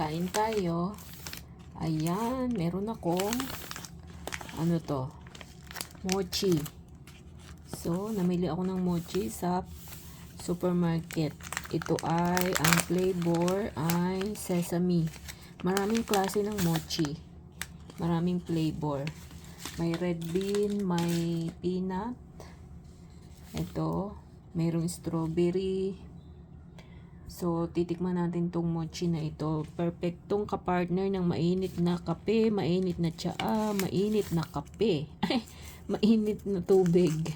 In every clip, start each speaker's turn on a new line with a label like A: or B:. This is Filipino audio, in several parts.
A: kain tayo. Ayan, meron akong ano to? Mochi. So, namili ako ng mochi sa supermarket. Ito ay, ang flavor ay sesame. Maraming klase ng mochi. Maraming flavor. May red bean, may peanut. Ito, mayroong strawberry. So, titikman natin tong mochi na ito. Perfectong kapartner ng mainit na kape, mainit na tsaa, mainit na kape. Ay, mainit na tubig.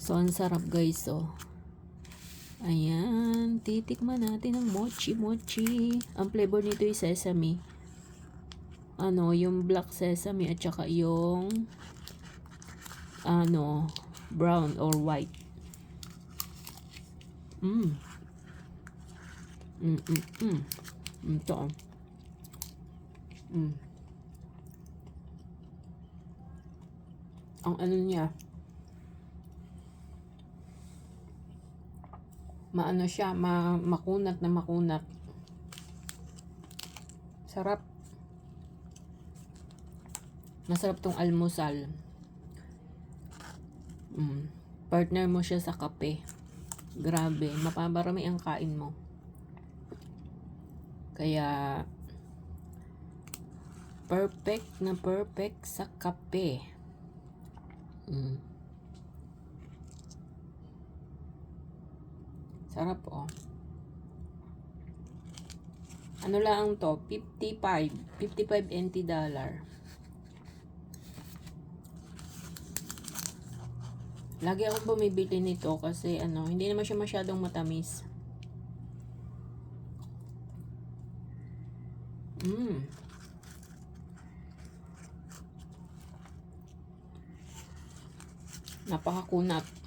A: So, ang sarap guys, oh. Ayan, titikman natin ang mochi mochi. Ang flavor nito ay sesame. Ano, yung black sesame at saka yung ano, brown or white. Mm. Mm, mm, mm. Mm, Ito. oh. Mm. Ang ano niya, maano siya, ma makunat na makunat. Sarap. Masarap tong almusal. Mm. Partner mo siya sa kape. Grabe, mapaparami ang kain mo. Kaya perfect na perfect sa kape. Mm. Sarap oh. Ano lang to? 55. 55 NT dollar. Lagi akong bumibili nito kasi ano, hindi naman siya masyadong matamis. Mm. Napakakunat.